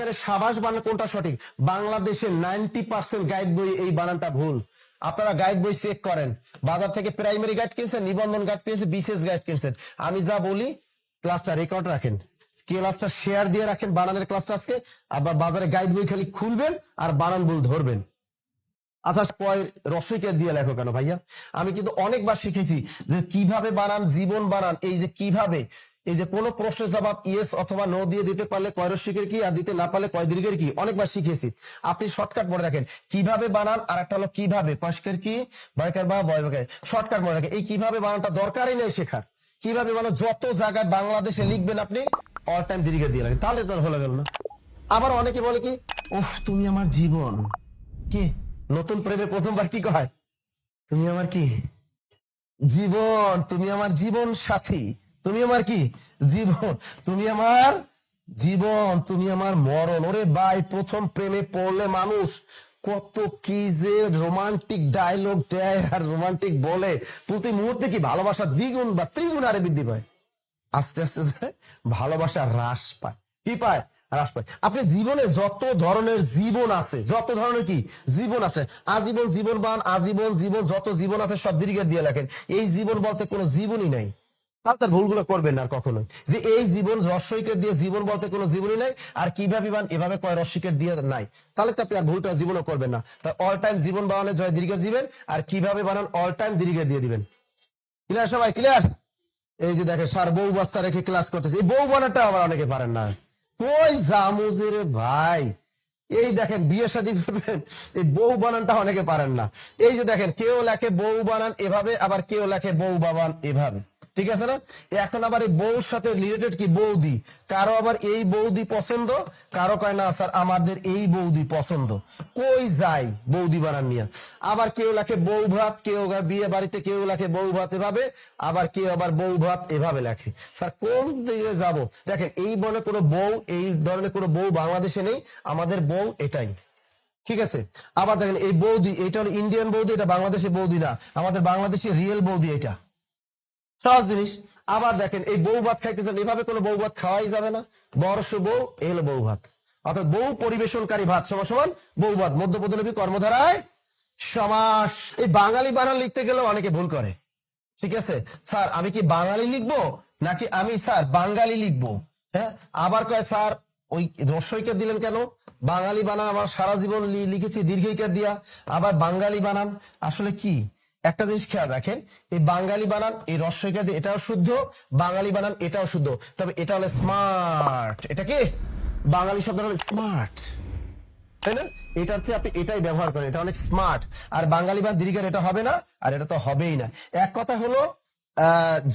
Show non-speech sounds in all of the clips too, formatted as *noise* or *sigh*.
এখানে সাবাস বানান, কোনটা সঠিক? বাংলাদেশের নাইনটি পার্সেন্ট গাইড বই এই বানানটা ভুল। আপনারা গাইড বই চেক করেন। বাজার থেকে প্রাইমারি গাইড কিনছেন, নিবন্ধন গাইড কিনছেন, বিশেষ গাইড কিনছেন। আমি যা বলি ক্লাসটা রেকর্ড রাখেন। ক্লাসটা শেয়ার দিয়ে রাখেন বানানের ক্লাসটা আজকে, আবার বাজারে গাইড বই খালি খুলবেন আর বানান ভুল ধরবেন। আচ্ছা রসইকে দিয়ে লেখো কেন ভাইয়া? আমি কিন্তু অনেকবার শিখেছি যে কীভাবে বানান, জীবন বানান, এই যে কীভাবে এই যে কোনো প্রশ্নের জবাব ইয়েস অথবা নো দিয়ে দিতে পারলে কয় রসিকের কি আর দিতে না পারলে কয় দীর্ঘের কি? অনেকবার শিখেছি। আপনি শর্টকাট মনে রাখেন। কীভাবে বানান আর একটা হলো কীভাবে? কষ্কের কি? বয়কার বা বয় শর্টকাট মনে রাখেন। এই কীভাবে বানানটা দরকারই নেই শেখার। কীভাবে মানে যত জায়গায় বাংলাদেশে লিখবেন আপনি অল টাইম দীর্ঘে দিয়ে রাখেন। তাহলে তো হলো গেল না। আবার অনেকে বলে কি ওহ তুমি আমার জীবন। কি? নতুন প্রেমে প্রথমবার কি কয়? তুমি আমার কি? জীবন, তুমি আমার জীবন সাথী। তুমি আমার কি? জীবন। তুমি আমার জীবন। তুমি আমার মরণ। ওরে ভাই, প্রথম প্রেমে পড়লে মানুষ কত কি যে রোমান্টিক ডায়লগ দেয় আর রোমান্টিক বলে। প্রতি মুহূর্তে কি ভালোবাসা দ্বিগুণ বা ত্রিগুণ আরে বৃদ্ধি পায়? আস্তে আস্তে ভালোবাসা হ্রাস পায়। কি পায়? হ্রাস পায়। আপনি জীবনে যত ধরনের জীবন আছে, যত ধরনের কি? জীবন আছে। আজীবন জীবনবান, আজীবন জীবন, যত জীবন আছে সব দীর্ঘের দিয়ে লেখেন। এই জীবন বলতে কোনো জীবনই নাই। তার তার ভুলগুলো করবেন না কখনোই। যে এই জীবন রস্যইকের দিয়ে জীবন বলতে কোনো জীবনই নাই, আর কীভাবে বান এভাবে কয় রস্যিকের দিয়ে নাই। তাহলে তো আপনি আর ভুলটা জীবনও করবেন না। তা অল টাইম জীবন বানানে জয় দীর্ঘের দিবেন আর কীভাবে বানান অল টাইম দীর্ঘের দিয়ে দিবেন। ক্লিয়ার সবাই? ক্লিয়ার এই যে দেখে সার বউ বাচ্চা রেখে ক্লাস করতেছে। এই বউ বানাটা আবার অনেকে পারেন না। কই জামুজে রে ভাই? এই দেখেন, বিয়ে শাদী করবেন, এই বউ বানানটা অনেকে পারেন না। এই যে দেখেন, কেউ লেখে বউ বানান এভাবে, আবার কেউ লেখে বউ বাবান এভাবে। ঠিক আছে না? এখন আবার এই বউর সাথে রিলেটেড কি বৌদি? কারও আবার এই বৌদি পছন্দ? কারও কয়, না, স্যার, আমাদের এই বৌদি পছন্দ। কই যাই বৌদি বানান নিয়ে? আবার কেউ লেখে বউ ভাত, কেউ বিয়ে বাড়িতে কেউ লেখে বউ ভাত এভাবে, আবার কেউ আবার বউ ভাত এভাবে লেখে। স্যার, কোন দিকে যাব? দেখেন, এই বলে কোনো বউ, এই ধরনের কোনো বউ বাংলাদেশে নেই, আমাদের বউ এটাই। ঠিক আছে? আবার দেখেন, এই বৌদি, এটা ইন্ডিয়ান বৌদি, এটা বাংলাদেশের বৌদি না। আমাদের বাংলাদেশের রিয়েল বৌদি এটা। সহজ জিনিস। আবার দেখেন, এই বউ ভাত খাইতেছেন, এভাবে কোনো বউ ভাত খাওয়াই যাবে না। বরস বউ, এ হলো বউ ভাত। অর্থাৎ বউ পরিবেশনকারী ভাত, সমান সমান বউ ভাত। মধ্যপদলবী কর্মধারায় সমাস। এই বাঙালি বানান লিখতে গেলেও অনেকে ভুল করে। ঠিক আছে? স্যার, আমি কি বাঙালি লিখব? নাকি আমি, স্যার, বাঙালি লিখব? হ্যাঁ? আবার কয়, স্যার, ওই রস্যইকার দিলেন কেন? বাঙালি বানান, আমার সারা জীবন লিখেছি দীর্ঘইকার দিয়া। আবার বাঙালি বানান, আসলে কি? একটা জিনিস খেয়াল রাখেন, এই বাঙালি বানান, এই রস্যইকার দিয়ে এটাও শুদ্ধ, বাঙালি বানান এটাও শুদ্ধ। তবে এটা হলো স্মার্ট এটা কি? বাঙালি শব্দ হলো স্মার্ট তাই না? এটা হচ্ছে আপনি এটাই ব্যবহার করেন, এটা অনেক স্মার্ট আর বাঙালি বা দীর্ঘের এটা হবে না, আর এটা তো হবেই না। এক কথা হলো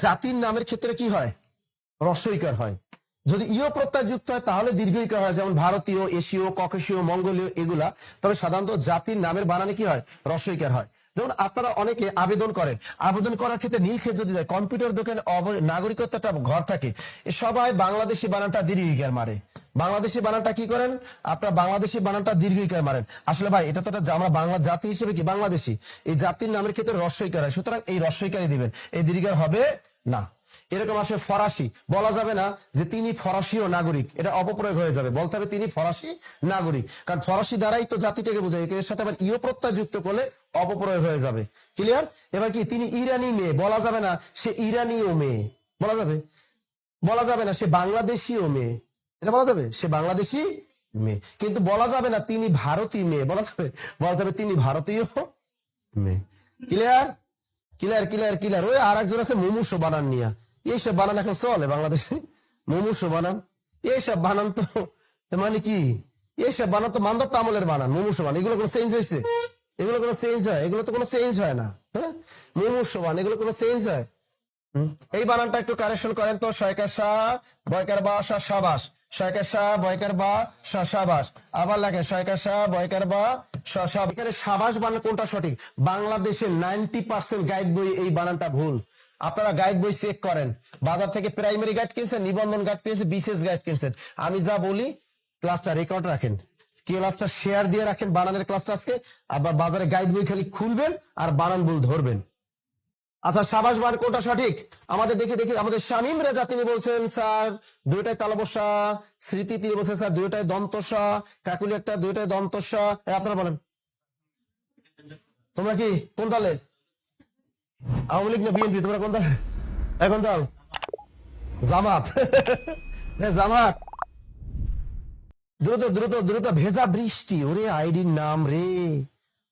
জাতির নামের ক্ষেত্রে কি হয়? রস্যইকার হয়। যদি ইয় প্রত্যয় যুক্ত হয়, তাহলে দীর্ঘইকার হয়, যেমন ভারতীয়, এশীয়, ককেশীয়, মঙ্গোলীয়, এগুলা। তবে সাধারণত জাতির নামের বানানে কি হয়? রস্যইকার হয়। যেমন আপনারা অনেকে আবেদন করেন। আবেদন করার ক্ষেত্রে নীলক্ষেত যদি যায়, কম্পিউটার দোকানে নাগরিকত্বটা ঘর থাকে সবাই বাংলাদেশি বানানটা দীর্ঘিকার মারে। বাংলাদেশি বানানটা কি করেন? আপনার বাংলাদেশি বানানটা দীর্ঘিকার মারেন। আসলে ভাই, এটা তো একটা আমরা বাংলা জাতি হিসেবে কি বাংলাদেশি? এই জাতির নামের ক্ষেত্রে রস্যইকার হয়। সুতরাং এই রস্যইকারই দিবেন। এই দীর্ঘার হবে না। এরকম আসে ফরাসি। বলা যাবে না যে তিনি ফরাসিও নাগরিক। এটা অপপ্রয়োগ হয়ে যাবে। বলতে হবে তিনি ফরাসি নাগরিক। কারণ ফরাসি দ্বারাই তো জাতিটাকে বোঝায়। এর সাথে আবার ইয় প্রত্যয় যুক্ত করলে অপপ্রয়োগ হয়ে যাবে। ক্লিয়ার এবার কি তিনি ইরানি মেয়ে। বলা যাবে না সে ইরানীয় মেয়ে। বলা যাবে? বলা যাবে না সে বাংলাদেশীয় মেয়ে। এটা বলা যাবে? সে বাংলাদেশি মেয়ে। কিন্তু বলা যাবে না তিনি ভারতীয় মেয়ে। বলা যাবে? বলা যাবে তিনি ভারতীয় মেয়ে। ক্লিয়ার ক্লিয়ার ক্লিয়ার ক্লিয়ার ওই আর একজন আছে মুমুষ বানান নিয়া। এইসব বানান এখন চলে বাংলাদেশে। মুমুষ বানান। এইসব বানান তো মানে কি? এইসব বানান তো মান্দাত আমলের বানান মুমুষ বানান। এগুলো কোনো চেঞ্জ হয়েছে? এগুলো কোনো চেঞ্জ হয়? এগুলো তো কোনো চেঞ্জ হয় না হ্যাঁ? এগুলো কোনো চেঞ্জ হয়? এই বানানটা একটু কারেকশন করেন তো, শয়কার শাহ, বয়কার বা, শাহ সাবাস। শয়কার শাহ, বয়কার বা, শাহ সাবাস। আবার লাগে শয়কার শাহ, বয়কার বা সাবাস। বানান কোনটা সঠিক? বাংলাদেশের নাইনটি পার্সেন্ট গাইড বই এই বানানটা ভুল। আপনারা গাইড বই চেক করেন। বাজার থেকে প্রাইমারি গাইড কিনছেন, নিবন্ধন গাইড কিনছেন, বিশেষ গাইড কিনছেন। আমি যা বলি ক্লাসটা রেকর্ড রাখেন। ক্লাসটা শেয়ার দিয়ে রাখেন বানানের ক্লাসটা আজকে, আবার বাজারে গাইড বই খালি খুলবেন আর বানান ভুল ধরবেন। আচ্ছা সাবাস বার, কোনটা সঠিক? আমাদের দেখে, দেখি, আমাদের শামীম রেজা, তিনি বলছেন, স্যার দুইটাই তালবসা, স্মৃতি তিনি বলছেন, স্যার দুইটাই দন্তসা, কাকুলি একটা দুইটাই দন্তসা। আপনারা বলেন। তোমরা কি, কোন দলে আওয়ামী লীগ না বিএনপি? তোমরা কোন দল? এখন দল? জামাত। *laughs* জামাত। দ্রুত দ্রুত দ্রুত ভেজা বৃষ্টি। ওরে আইডির নাম রে।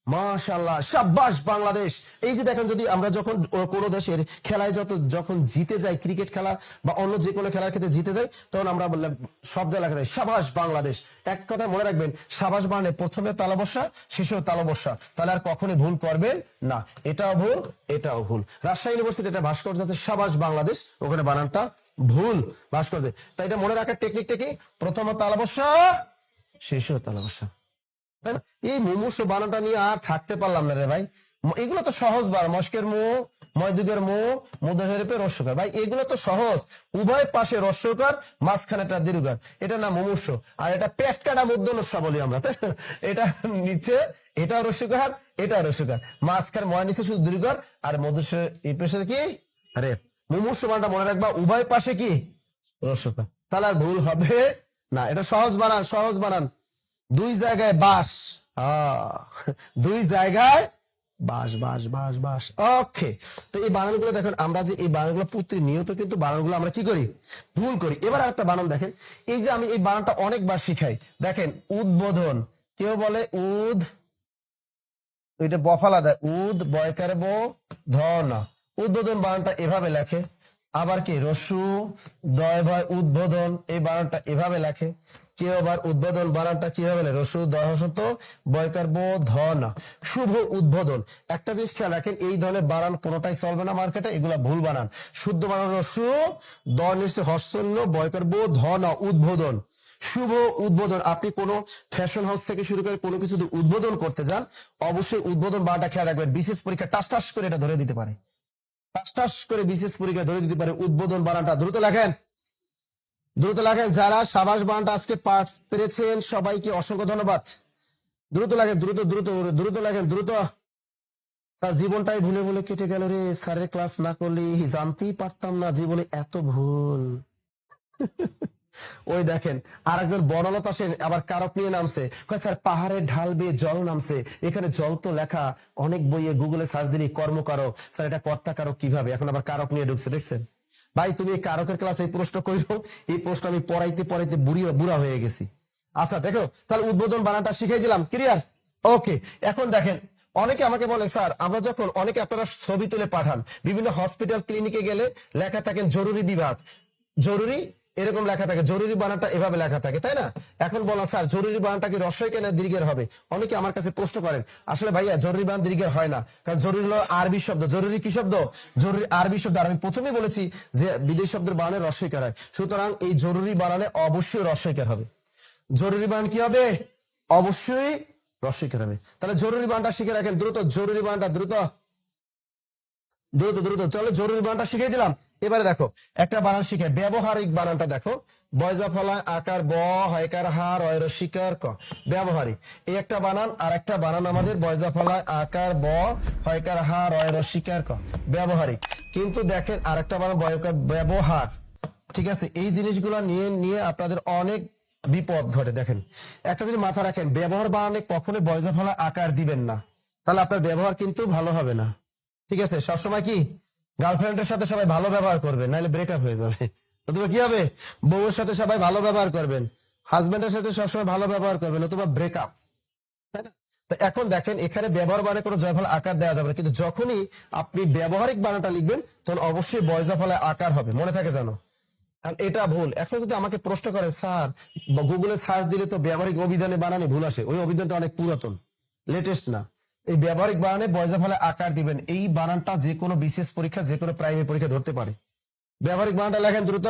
মাশাল্লাহ সাব্বাস বাংলাদেশ। এই যে দেখেন, যদি আমরা যখন কোনো দেশের খেলায় যত যখন জিতে যাই, ক্রিকেট খেলা বা অন্য যে কোনো খেলার ক্ষেত্রে জিতে যাই, তখন আমরা বললাম, সব জায়গায় লেখা যায় সাবাস বাংলাদেশ। এক কথা মনে রাখবেন সাবাস বানে প্রথমে তালবসা শেষেও তালবসা তাহলে আর কখনোই ভুল করবেন না। এটাও ভুল এটাও ভুল। রাজশাহী ইউনিভার্সিটি এটা ভাস্কর্য আছে সাবাস বাংলাদেশ। ওখানে বানানটা ভুল, ভাস্কর্য। তাই এটা মনে রাখার টেকনিকটা কি? প্রথম তালবসা শেষেও তালবসা এই মুমূর্ষ বানানটা নিয়ে আর থাকতে পারলাম না রে ভাই। এগুলো তো সহজ বার, মস্কের মু, ময়দুগের মু মুদহেরপে রস্যকার ভাই, এগুলো তো সহজ। উভয় পাশে রস্যকার মাঝখানে একটা দীর্ঘকার এটা না মুমূর্ষ, আর এটা পেট কাটা মুদ্দনস্যা বলি আমরা এটা নিচে, এটা রস্যকার এটা রস্যকার মাঝখানে, ময় নিচে শুধু দীর্ঘকার আর মধুসের এই পেশে কি? আরে, মুমূর্ষ বানানটা মনে রাখবা, উভয় পাশে কি? রস্যকার তাহলে আর ভুল হবে না। এটা সহজ বানান সহজ বানান। দুই জায়গায় বাস। দুই জায়গায় বাস বাস বাস বাস। ওকে। তো এই বানানগুলো দেখেন, আমরা যে এই বানানগুলো প্রতিনিয়ত কিন্তু বানানগুলো আমরা কি করি? ভুল করি। এবার একটা বানান দেখেন। এই যে আমি এই বানানটা অনেকবার শিখাই। দেখেন, উদ্বোধন। কেউ বলে উদ এটা বফালা দেয় উদ বয়কার বো ধ উদ্বোধন বানানটা এভাবে লেখে। আবার কি? রসু, দয়, ভয়, উদ্বোধন। এই বানানটা এভাবে লেখে। কেউ আবার উদ্বোধন বানানটা কীভাবে লেখে রসু দয় হসন্ত বয়কার বো ধ না। শুভ উদ্বোধন। একটা জিনিস খেয়াল রাখেন, এই ধরনের বানান কোনোটাই চলবে না মার্কেটে, এগুলা ভুল বানান। শুদ্ধ বানান রসু দ নিশ্চয় হর্ষণ্য বয়কার বো ধ না, উদ্বোধন। শুভ উদ্বোধন। আপনি কোনো ফ্যাশন হাউস থেকে শুরু করে কোনো কিছু উদ্বোধন করতে যান, অবশ্যই উদ্বোধন বাটা খেয়াল রাখবেন। বিশেষ পরীক্ষা টাস টাস করে এটা ধরে দিতে পারে। টাস টাস করে বিশেষ পরীক্ষা ধরে দিতে পারে। উদ্বোধন বানানটা দ্রুত লেখেন। দ্রুত লাগে যারা, সাবাস বানানটা আজকে পেরেছেন, সবাইকে অসংখ্য ধন্যবাদ। দ্রুত লাগে দ্রুত দ্রুত দ্রুত লেখেন দ্রুত। স্যার, জীবনটাই ভুলে ভুলে কেটে গেল রে। স্যারের ক্লাস না করলে জানতেই পারতাম না জীবনে এত ভুল। ওই দেখেন আর একজন বড়লত আসেন আবার কারক নিয়ে নামছে। স্যার পাহাড়ের ঢাল বেয়ে জল নামছে। এখানে জল তো লেখা, অনেক বইয়ে গুগলে সার্চ দিলি কর্মকারক। স্যার, এটা কর্তা কারক কীভাবে? এখন আবার কারক নিয়ে ঢুকছে, দেখছেন? ভাই, তুমি কারকের ক্লাস এই প্রশ্ন করো এই প্রশ্ন আমি পড়াইতে পড়াইতে বুড়ি বুড়া হয়ে গেছি। আচ্ছা দেখো, তাহলে উদ্বোধন বানানটা শিখাই দিলাম ক্লিয়ার ওকে এখন দেখেন, অনেকে আমাকে বলে, স্যার, আমরা যখন অনেকে আপনারা ছবি তুলে পাঠান, বিভিন্ন হসপিটাল ক্লিনিকে গেলে লেখা থাকেন জরুরি বিভাগ। জরুরি? এরকম লেখা থাকে, জরুরি বানানটা এভাবে লেখা থাকে, তাই না? এখন বলা স্যার, জরুরি বানানটা কি রস্বই কেন দীর্ঘের হবে? অনেকে আমার কাছে প্রশ্ন করেন, আসলে ভাইয়া, জরুরি বানান দীর্ঘের হয় না, কারণ জরুরি হলো আরবি শব্দ। জরুরি কি শব্দ? জরুরি আরবি শব্দ। আর আমি প্রথমে বলেছি যে বিদেশ শব্দের বানানে রস্বইকার হয়। সুতরাং এই জরুরি বানানে অবশ্যই রস্বইকার হবে? জরুরি বানান কি হবে? অবশ্যই রস্বইকার হবে? তাহলে জরুরি বানানটা শিখে রাখেন, দ্রুত, জরুরি বানানটা দ্রুত দ্রুত দ্রুত, চলো জরুরি বানানটা শিখিয়ে দিলাম। এবারে দেখো, একটা বানান শিখে, ব্যবহারিক বানানটা দেখো। বয়জা ফলা আকার, ব, হয়কার হার অয়র শিকার, ক। ব্যবহারিক। এই একটা বানান, আর একটা বানান আমাদের বয়জা ফলা আকার, ব, হয়কার হার অয়র শিকার, ক। ব্যবহারিক। কিন্তু দেখেন, আরেকটা বানান বয়কার ব্যবহার। ঠিক আছে? এই জিনিসগুলো নিয়ে নিয়ে আপনাদের অনেক বিপদ ঘটে, দেখেন। একটা জিনিস মাথা রাখেন, ব্যবহার বানানে কখনো বয়জা ফলা আকার দিবেন না। তাহলে আপনার ব্যবহার কিন্তু ভালো হবে না। ঠিক আছে? সবসময় কি? গার্লফ্রেন্ডের সাথে সবাই ভালো ব্যবহার করবেন, নাহলে ব্রেকআপ হয়ে যাবে। অথবা কি হবে? বউয়ের সাথে সবাই ভালো ব্যবহার করবেন হাজবেন্ডের সাথে সবসময় ভালো ব্যবহার করবেন, অথবা ব্রেকআপ তাই না? তো এখন দেখেন, এখানে ব্যবহার বানে কোনো জয়ফল আকার দেওয়া যাবে না। কিন্তু যখনই আপনি ব্যবহারিক বানাটা লিখবেন, তখন অবশ্যই বয়জা ফলে আকার হবে। মনে থাকে জানো এটা ভুল। এখন যদি আমাকে প্রশ্ন করে স্যার গুগলে সার্চ দিলে তো ব্যবহারিক অভিধানে বানানে ভুল আসে। ওই অভিধানটা অনেক পুরাতন লেটেস্ট না। এই ব্যবহারিক বানানে বয়জা ফলে আকার দিবেন। এই বানানটা যে কোনো বিশেষ পরীক্ষা যে কোনো প্রাইমারি পরীক্ষা ধরতে পারে। ব্যবহারিক বানানটা লেখেন দ্রুত।